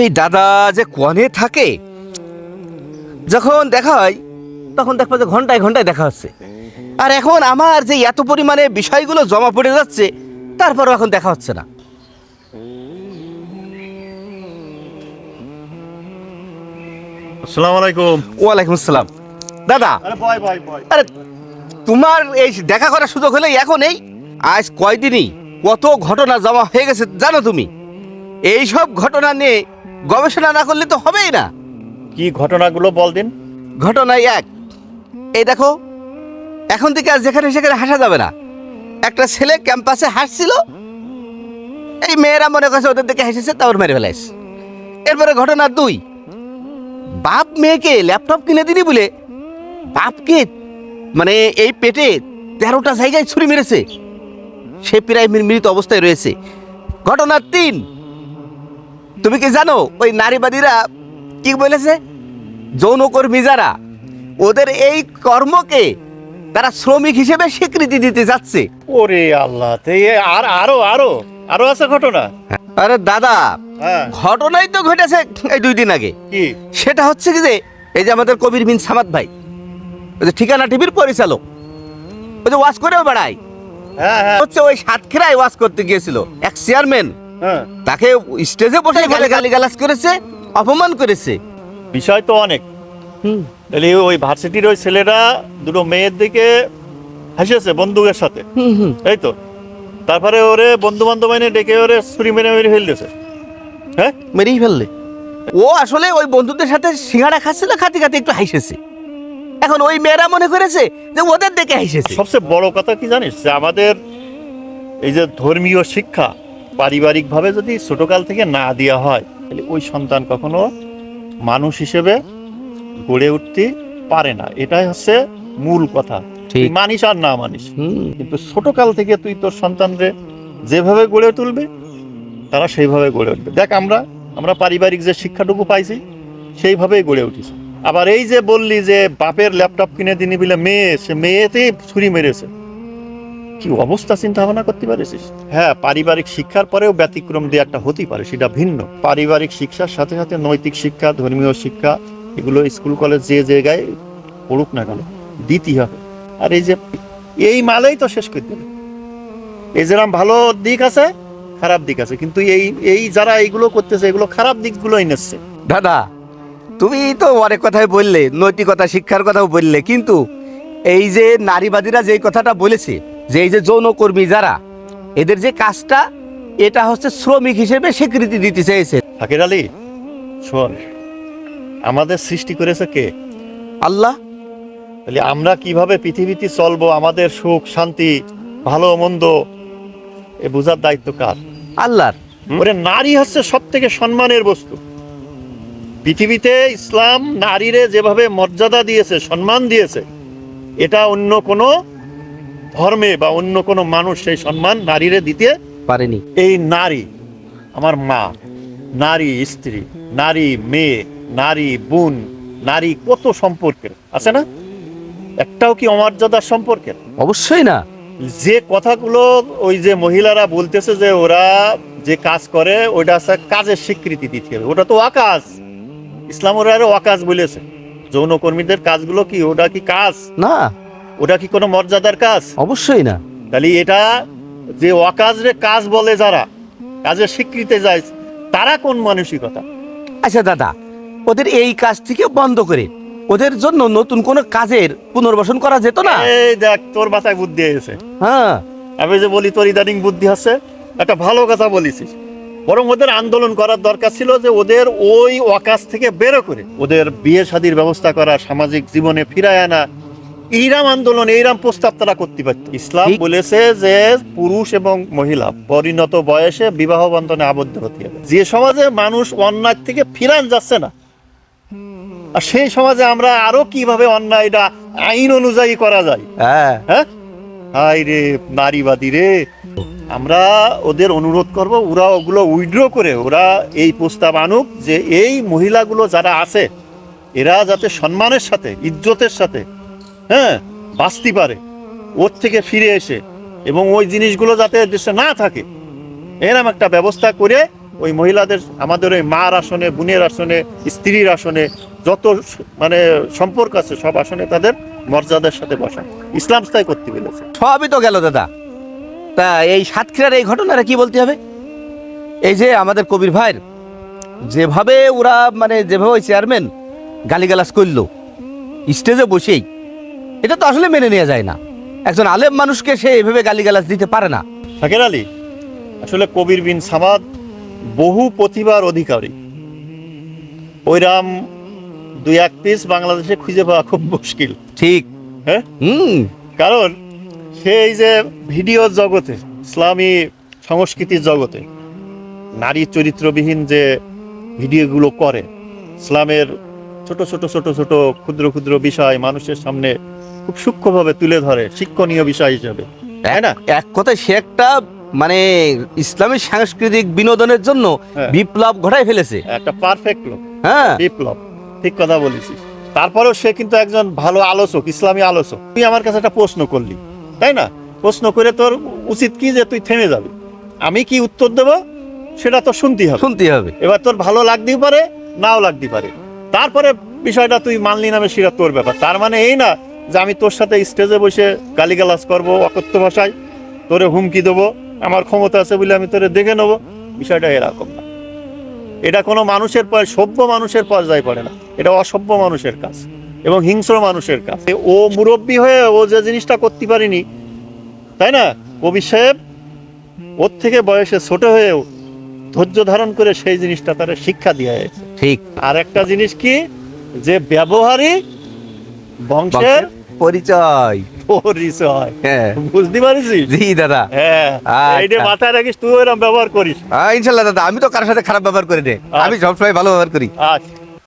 এই দাদা যে কনে থাকে যখন দেখা হয় তখন দেখব যে ঘন্টায় ঘন্টায় দেখা হচ্ছে। আর এখন আমার যে এত পরিমাণে বিষয়গুলো জমা পড়ে যাচ্ছে তারপরও এখন দেখা হচ্ছে না। আসসালামু আলাইকুম। ওয়ালাইকুম আসসালাম। দাদা আরে বয় বয় বয়। আরে তোমার এই দেখা করার সুযোগ হলে এখন এই আজ কয়দিনই কত ঘটনা জমা হয়ে গেছে জানো তুমি? এই সব ঘটনা নিয়ে গবেষণা না করলে তো হবেই না। কি ঘটনাগুলো বল দিন। ঘটনায় এক। এই দেখো এখন থেকে আর যেখানে সেখানে হাসা যাবে না। একটা ছেলে ক্যাম্পাসে হাসছিল এই মেয়েরা মনে করছে ওদের দিকে হেসেছে তারপর মেরে ফেলাইস। এরপরে ঘটনা দুই বাপ মেয়েকে ল্যাপটপ কিনে দিনি বলে বাপকে মানে এই পেটে তেরোটা জায়গায় ছুরি মেরেছে। সে প্রায় মৃত অবস্থায় রয়েছে। ঘটনা তিন তুমি কি জানো ওই নারীবাদীরা কি বলেছে? যৌনকর্মী যারা ওদের এই কর্মকে তারা শ্রমিক হিসেবে স্বীকৃতি দিতে যাচ্ছে। ওরে আল্লাহ আর আরও আরও আরও আছে ঘটনা? আরে দাদা হ্যাঁ। ঘটনাই তো ঘটেছে এই দুই দিন আগে। সেটা হচ্ছে কি যে এই যে আমাদের কবির বিন সামাদ ভাই ওই যে ঠিকানা টিভির পরিচালক ওই যে ওয়াজ করেও বেড়ায়। হ্যাঁ হ্যাঁ। হচ্ছে ওই সাতক্ষীরায় ওয়াজ করতে গিয়েছিল এক চেয়ারম্যান। তাকে স্টেজে বসে গালি গালি গালাজ করেছে অপমান করেছে। বিষয় তো অনেক। তাহলে ওই ভার্সিটির ওই ছেলেরা দুটো মেয়ের দিকে হেসেছে বন্দুকের সাথে। এই তো। তারপরে ওরে বন্ধু বান্ধব এনে ডেকে ওরে ছুরি মেরে মেরে ফেল দিয়েছে। হ্যাঁ? মেরেই ফেললে। ও আসলে ওই বন্ধুদের সাথে সিঙ্গাড়া খাচ্ছিল খাতে খাতে একটু হাসেছে এখন ওই মেয়েরা মনে করেছে যে ওদের দেখে হাসেছে সবচেয়ে বড় কথা কি জানিস? যে আমাদের এই যে ধর্মীয় শিক্ষা পারিবারিকভাবে যদি ছোটকাল থেকে না দেওয়া হয় তাহলে ওই সন্তান কখনো মানুষ হিসেবে গড়ে উঠতে পারে না। এটাই হচ্ছে মূল কথা। তুই মানিস আর না মানিস। কিন্তু ছোটকাল থেকে তুই তোর সন্তানরে যেভাবে গড়ে তুলবে তারা সেইভাবে গড়ে উঠবে। দেখ আমরা আমরা পারিবারিক যে শিক্ষাটুকু পাইছি সেইভাবেই গড়ে উঠেছি। আবার এই যে বললি যে বাপের ল্যাপটপ কিনে দিনি বলে মেয়ে সে মেয়েতেই ছুরি মেরেছে। কি অবস্থা চিন্তা ভাবনা করতে পারিস? হ্যাঁ পারিবারিক শিক্ষার পরেও ব্যতিক্রম দিয়ে একটা হতেই পারে সেটা ভিন্ন। পারিবারিক শিক্ষার সাথে সাথে নৈতিক শিক্ষা ধর্মীয় শিক্ষা এগুলো স্কুল কলেজ যে জায়গায় পড়ুক না কেন দিতেই হবে। আর এই যে এই মালেই তো শেষ করে দেবে। এই যেরকম ভালো দিক আছে খারাপ দিক আছে কিন্তু এই এই যারা এইগুলো করতেছে এগুলো খারাপ দিকগুলোই নিচ্ছে। দাদা তুমি তো অনেক কথাই বললে নৈতিকতা শিক্ষার কথাও বললে কিন্তু এই যে নারীবাদীরা যে কথাটা বলেছে যে এই যে যৌনকর্মী যারা এদের যে কাজটা এটা হচ্ছে শ্রমিক হিসেবে স্বীকৃতি দিতে চেয়েছে। ফাকির আলী শোন আমাদের সৃষ্টি করেছে কে? আল্লাহ। তাহলে আমরা কীভাবে পৃথিবীতে চলবো আমাদের সুখ শান্তি ভালো মন্দ এ বোঝার দায়িত্ব কার? আল্লাহর। ওরে নারী হচ্ছে সব থেকে সম্মানের বস্তু। পৃথিবীতে ইসলাম নারীরে যেভাবে মর্যাদা দিয়েছে সম্মান দিয়েছে এটা অন্য কোনো ধর্মে বা অন্য কোনো মানুষ সেই সম্মান নারীরে দিতে পারেনি। এই নারী আমার মা নারী স্ত্রী নারী মেয়ে নারী বোন নারী কত সম্পর্কের আছে না? একটাও কি অমর্যাদার সম্পর্কের? অবশ্যই না। যে কথাগুলো ওই যে মহিলারা বলতেছে যে ওরা যে কাজ করে ওইটা হচ্ছে কাজের স্বীকৃতি দিতে হবে। ওটা তো অকাজ ইসলাম ওরা আরও অকাজ বলেছে। যৌনকর্মীদের কাজগুলো কি ওটা কি কাজ? না। ওটা কি কোনো মর্যাদার কাজ? অবশ্যই না। তাহলে এটা যে অকাজ রে কাজ বলে যারা কাজের স্বীকৃতি যায় তারা কোন মানসিকতা? আচ্ছা দাদা ওদের এই কাজ থেকে বন্ধ করে। ওদের জন্য নতুন কোনো কাজের পুনর্বাসন করা যেত না? এই দেখ তোর মাথায় বুদ্ধি এসেছে। হ্যাঁ। আমি যে বলি তোর ইদানিং বুদ্ধি আছে? একটা ভালো কথা বলেছিস। বরং ওদের আন্দোলন করার দরকার ছিল যে ওদের ওই অকাজ থেকে বেরো করে ওদের বিয়ে শাদির ব্যবস্থা করা সামাজিক জীবনে ফিরায় আনা এইরাম আন্দোলন এইরাম প্রস্তাব তারা করতে পারত। ইসলাম বলেছে যে পুরুষ এবং মহিলা পরিণত বয়সে বিবাহ বন্ধনে আবদ্ধ হতে হবে। যে সমাজে মানুষ অন্যায় থেকে ফিরান যাচ্ছে না আর সেই সমাজে আমরা আরও কীভাবে অন্যায়টা আইন অনুযায়ী করা যায়? হ্যাঁ। হ্যাঁ? হাই রে নারীবাদী রে। আমরা ওদের অনুরোধ করব ওরা ওগুলো উইড্র করে ওরা এই প্রস্তাব আনুক যে এই মহিলাগুলো যারা আছে এরা যাতে সম্মানের সাথে ইজ্জতের সাথে হ্যাঁ বাঁচতে পারে। ওর থেকে ফিরে এসে এবং ওই জিনিসগুলো যাতে দেশে না থাকে, এরম একটা ব্যবস্থা করে ওই মহিলাদের, আমাদের ওই মার আসনে, বোনের আসনে, স্ত্রীর আসনে যত মানে সম্পর্ক আছে, সব আসনে তাদের মর্যাদার সাথে বসা। ইসলাম স্থায়ী করতে পেরেছে। সবই তো গেল দাদা। তা এই সাতক্ষীরার এই ঘটনাটা কি বলতে হবে? এই যে আমাদের কবির ভাইয়ের, যেভাবে ওরা মানে যেভাবে ওই চেয়ারম্যান গালিগালাজ করল স্টেজে বসেই এটা তো আসলে মেনে নেওয়া যায় না। একজন আলেম মানুষকে সে এভাবে গালিগালাজ দিতে পারে না। শাকের আলী আসলে কবির বিন সামাদ বহু প্রতিভার অধিকারী। ওইরাম দুই এক পিস বাংলাদেশে খুঁজে পাওয়া খুব মুশকিল। ঠিক। হ্যাঁ? হুম। কারণ সেই যে ভিডিও জগতে ইসলামী সংস্কৃতির জগতে নারী চরিত্রবিহীন যে ভিডিওগুলো করে ইসলামের ছোট ছোট ছোট ছোট ক্ষুদ্র ক্ষুদ্র বিষয় মানুষের সামনে খুব সূক্ষ্মভাবে তুলে ধরে শিক্ষণীয় বিষয় হিসেবে তাই না? এক কথায় সে একটা মানে ইসলামী সাংস্কৃতিক বিনোদনের জন্য হ্যাঁ। বিপ্লব ঘটাই ফেলেছে। একটা পারফেক্ট লোক হ্যাঁ। বিপ্লব ঠিক কথা বলেছিস। তারপরেও সে কিন্তু একজন ভালো আলোচক ইসলামী আলোচক। তুই আমার কাছে একটা প্রশ্ন করলি তাই না? প্রশ্ন করে তোর উচিত কি যে তুই থেমে যাবি? আমি কি উত্তর দেব? সেটা তো শুনতেই হবে। শুনতে হবে। এবার তোর ভালো লাগতেই পারে নাও লাগতে পারে। তারপরে বিষয়টা তুই মানলি নামে সেটা তোর ব্যাপার। তার মানে এই না যে আমি তোর সাথে স্টেজে বসে গালিগালাজ করব অকথ্য ভাষায় তোরে হুমকি দেবো আমার ক্ষমতা আছে বলে আমি তোরে দেখে নেব বিষয়টা এরকম না। এটা কোনো মানুষের পর সভ্য মানুষের পর্যায়ে পড়ে না। এটা অসভ্য মানুষের কাজ এবং হিংস্র মানুষের কাজ। ও মুরব্বী হয়ে ও যে জিনিসটা করতে পারিনি তাই না? কবি সাহেব ওর থেকে বয়সে ছোট হয়েও ধৈর্য ধারণ করে সেই জিনিসটা তারা শিক্ষা দিয়ে ঠিক। আর একটা জিনিস কি? যে ব্যবহারই বংশের পরিচয়। পরিচয়। হ্যাঁ। বুঝতে পারিস জি দাদা। হ্যাঁ। আচ্ছা। এইটা মাথায় রাখিস তুই এরকম ব্যবহার করিস। ইনশাল্লাহ দাদা আমি তো কারোর সাথে খারাপ ব্যবহার করি না। আমি সবসময় ভালো ব্যবহার করি। আচ্ছা।